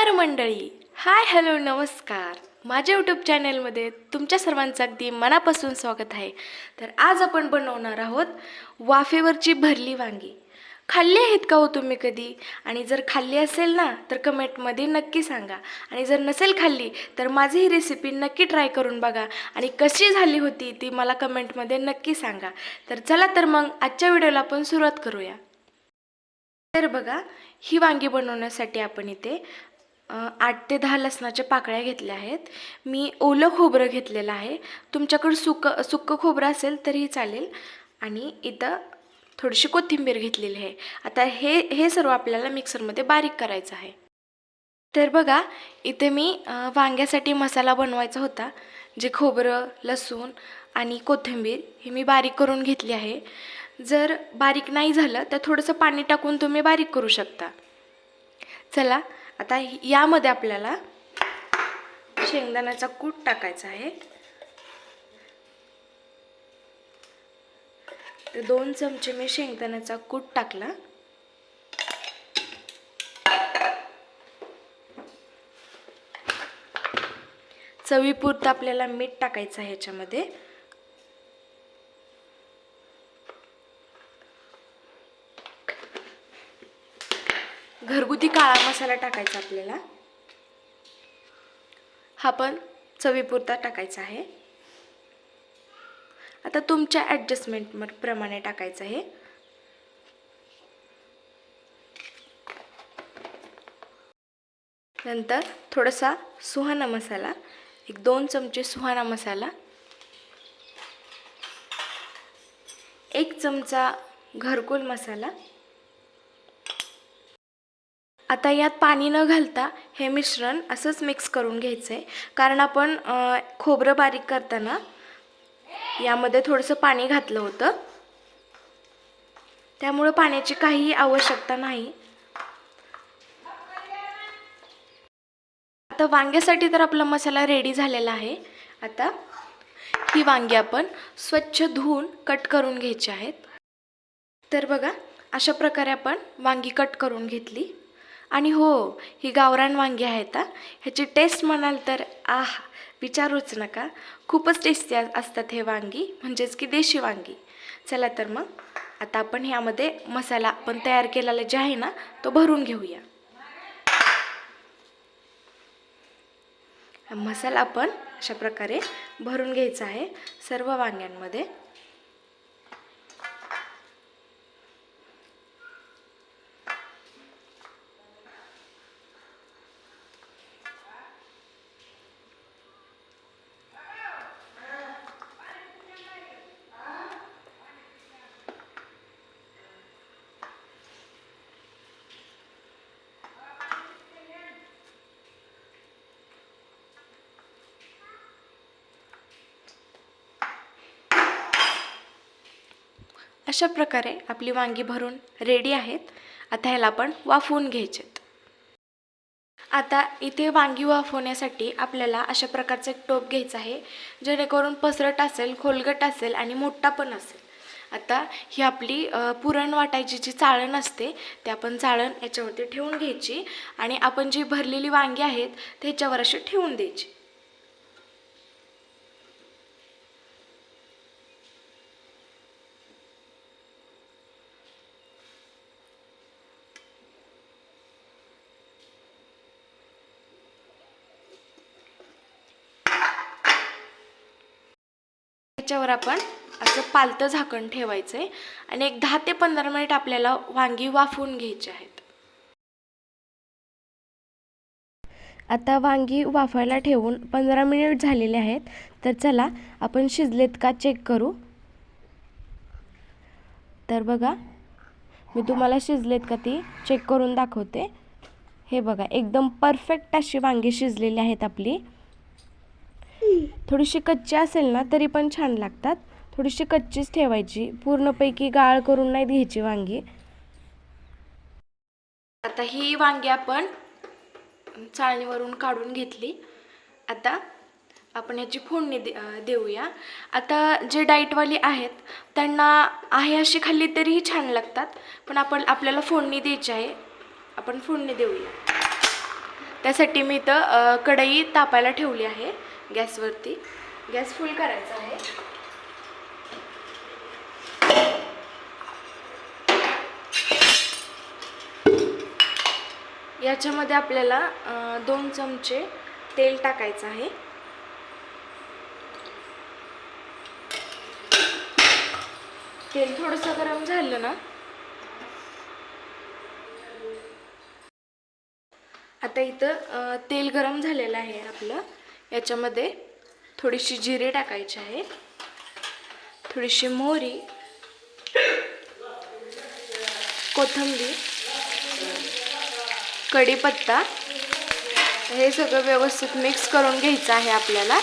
नमस्कार मंडळी. Hi hello नमस्कार. माझ्या यूट्यूब चॅनलमध्ये तुमच्या सर्वांचं अगदी मनापासून स्वागत आहे. तर आज आपण बनवणार आहोत वाफेवरची भरली वांगी. खाल्ली आहेत का हो तुम्ही कधी? आणि जर खाल्ली असेल ना तर कमेंटमध्ये नक्की सांगा. आणि जर नसेल खाल्ली तर माझी ही रेसिपी नक्की ट्राय करून बघा. आणि कशी झाली होती ती मला कमेंटमध्ये नक्की सांगा. तर चला तर मग आजच्या व्हिडिओला आपण सुरुवात करूया. तर बघा ही वांगी बनवण्यासाठी आपण इथे आठ ते दहा लसणाच्या पाकळ्या घेतल्या आहेत. मी ओलं खोबरं घेतलेलं आहे. तुमच्याकडं सुकं सुकं खोबरं असेल तरीही चालेल. आणि इथं थोडीशी कोथिंबीर घेतलेली आहे. आता हे हे सर्व आपल्याला मिक्सरमध्ये बारीक करायचं आहे. तर बघा इथे मी वांग्यासाठी मसाला बनवायचा होता. जे खोबरं लसूण आणि कोथिंबीर हे मी बारीक करून घेतली आहे. जर बारीक नाही झालं तर थोडंसं पाणी टाकून तुम्ही बारीक करू शकता. चला आता यामध्ये आपल्याला शेंगदाण्याचा कूट टाकायचा आहे. तर दोन चमचे मी शेंगदाण्याचा कूट टाकला. चवीपुरतं आपल्याला मीठ टाकायचं आहे ह्याच्यामध्ये घरगुती काळा मसाला टाकायचा आपल्याला. हा पण चवीपुरता टाकायचा आहे. आता तुमच्या ॲडजस्टमेंट प्रमाणे टाकायचं आहे. नंतर थोडासा सुहाना मसाला एक दोन चमचे सुहाना मसाला एक चमचा घरकुल मसाला आता यात पाणी न घालता हे मिश्रण असंच मिक्स करून घ्यायचं आहे कारण आपण खोबरं बारीक करताना यामध्ये थोडंसं पाणी घातलं होतं. त्यामुळं पाण्याची काहीही आवश्यकता नाही. आता वांग्यासाठी तर आपला मसाला रेडी झालेला आहे. आता ही वांगी आपण स्वच्छ धुवून कट करून घ्यायची आहेत. तर बघा अशा प्रकारे आपण वांगी कट करून घेतली. आणि हो ही गावरान वांगी आहेत ह्याची टेस्ट म्हणाल तर आह विचारूच नका. खूपच टेस्टी असतात हे वांगी म्हणजेच की देशी वांगी. चला तर मग आता आपण ह्यामध्ये मसाला आपण तयार केलेला जे आहे ना तो भरून घेऊया. मसाला आपण अशा प्रकारे भरून घ्यायचा आहे सर्व वांग्यांमध्ये. अशा प्रकारे आपली वांगी भरून रेडी आहेत. आता ह्याला आपण वाफवून घ्यायचे आता इथे वांगी वाफवण्यासाठी आपल्याला अशा प्रकारचा एक टोप घ्यायचा आहे. जेणेकरून पसरट असेल खोलगट असेल आणि मोठा पण असेल. आता ही आपली पुरण वाटायची जी चाळण असते ते आपण चाळण याच्यावरती ठेवून घ्यायची आणि आपण जी भरलेली वांगी आहेत त्याच्यावर अशी ठेवून द्यायची. त्याच्यावर आपण असं पालतं झाकण ठेवायचं आहे आणि एक दहा ते पंधरा मिनिट आपल्याला वांगी वाफवून घ्यायची आहेत. आता वांगी वाफायला ठेवून पंधरा मिनिट झालेले आहेत. तर चला आपण शिजलेत का चेक करू? तर बघा मी तुम्हाला शिजलेत का ती चेक करून दाखवते. हे बघा एकदम परफेक्ट अशी वांगी शिजलेली आहेत आपली. थोडीशी कच्ची असेल ना तरी पण छान लागतात. थोडीशी कच्चीच ठेवायची. पूर्णपैकी गाळ करून नाही घ्यायची वांगी. आता ही वांगी आपण चाळणीवरून काढून घेतली. आता आपण याची फोडणी दे देऊया. आता जे डाईटवाली आहेत त्यांना आहे अशी खाल्ली तरीही छान लागतात. पण आपण आपल्याला फोडणी द्यायची आहे आपण फोडणी देऊया. त्यासाठी मी इथं कढई तापायला ठेवली आहे. गॅसवरती. गॅस फुल करायचा आहे. याच्यामध्ये आपल्याला दोन चमचे तेल टाकायचं आहे. तेल थोडंसं गरम झालं ना? आता इथं तेल गरम झालेलं आहे आपलं. याच्यामध्ये थोडीशी जिरे टाकायची आहे. थोडीशी मोहरी. कोथिंबीर. कढीपत्ता. हे सगळं व्यवस्थित मिक्स करून घ्यायचं आहे आपल्याला.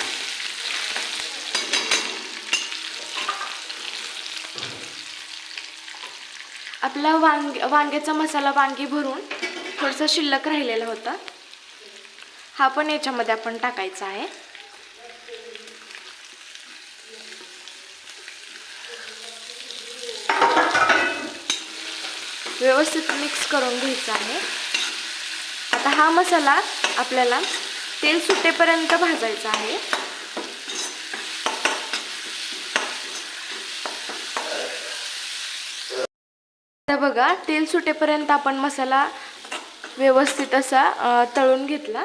आपला वांग वांग्याचा मसाला वांगी भरून थोडासा शिल्लक राहिलेला होता. हा पण याच्यामध्ये आपण टाकायचा आहे. व्यवस्थित मिक्स करून घ्यायचा आहे. आता हा मसाला आपल्याला तेल सुटेपर्यंत भाजायचा आहे. आता बघा तेल सुटेपर्यंत आपण मसाला व्यवस्थित असा तळून घेतला.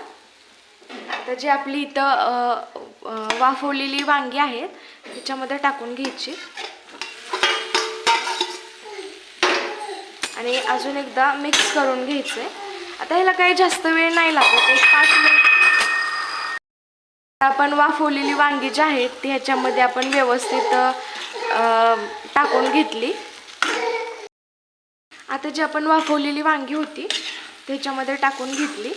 आता जी आपली इथं वाफवलेली वांगी आहेत त्याच्यामध्ये टाकून घ्यायची. आणि अजून एकदा मिक्स करून घ्यायचं आहे आता ह्याला काही जास्त वेळ नाही लागत एक पाच मिनिट. आपण वाफवलेली वांगी जी आहेत ती ह्याच्यामध्ये आपण व्यवस्थित टाकून घेतली. आता जी आपण वाफवलेली वांगी होती त्याच्यामध्ये टाकून घेतली.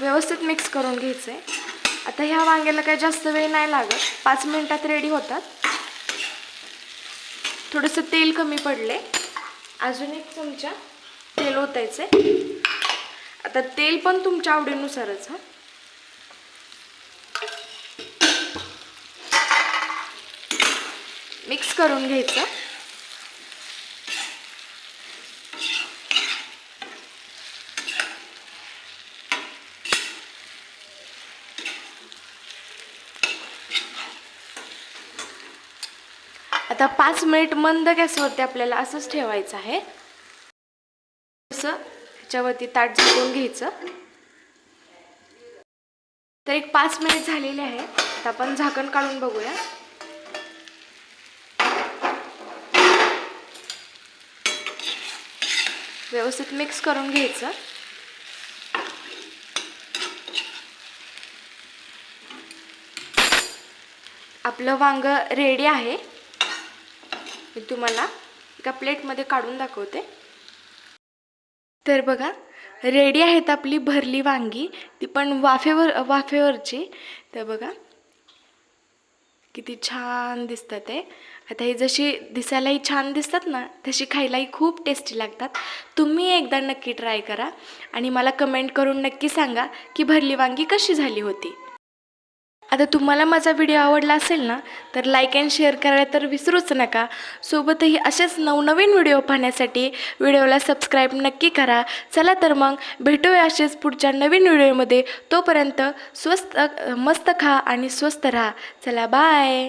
व्यवस्थित मिक्स करून घ्यायचं. आहे आता ह्या वांग्याला काही जास्त वेळ नाही लागत. पाच मिनटात रेडी होतात. थोडंसं तेल कमी पडले. अजून एक चमचा तेल ओतायचं. आहे आता तेल पण तुमच्या आवडीनुसारच हां. मिक्स करून घ्यायचं. आता पाच मिनिट मंद गॅसवरती आपल्याला असंच ठेवायचं आहे. असं ह्याच्यावरती ताट झाकून घ्यायचं. तर एक पाच मिनिट झालेले आहे. आता आपण झाकण काढून बघूया. व्यवस्थित मिक्स करून घ्यायचं. आपलं वांग रेडी आहे. मी तुम्हाला एका प्लेटमध्ये काढून दाखवते. तर बघा रेडी आहेत आपली भरली वांगी. ती पण वाफेवर वाफेवरची. तर बघा किती छान दिसतात ते. आता हे जशी दिसायलाही छान दिसतात ना तशी खायलाही खूप टेस्टी लागतात. तुम्ही एकदा नक्की ट्राय करा. आणि मला कमेंट करून नक्की सांगा की भरली वांगी कशी झाली होती. आता तुम्हाला माझा व्हिडिओ आवडला असेल ना तर लाईक अँड शेअर करायला तर विसरूच नका. सोबतही असेच नवनवीन व्हिडिओ पाहण्यासाठी व्हिडिओला सबस्क्राईब नक्की करा. चला तर मग भेटूया असेच पुढच्या नवीन व्हिडिओमध्ये तोपर्यंत स्वस्त मस्त खा आणि स्वस्त राहा. चला बाय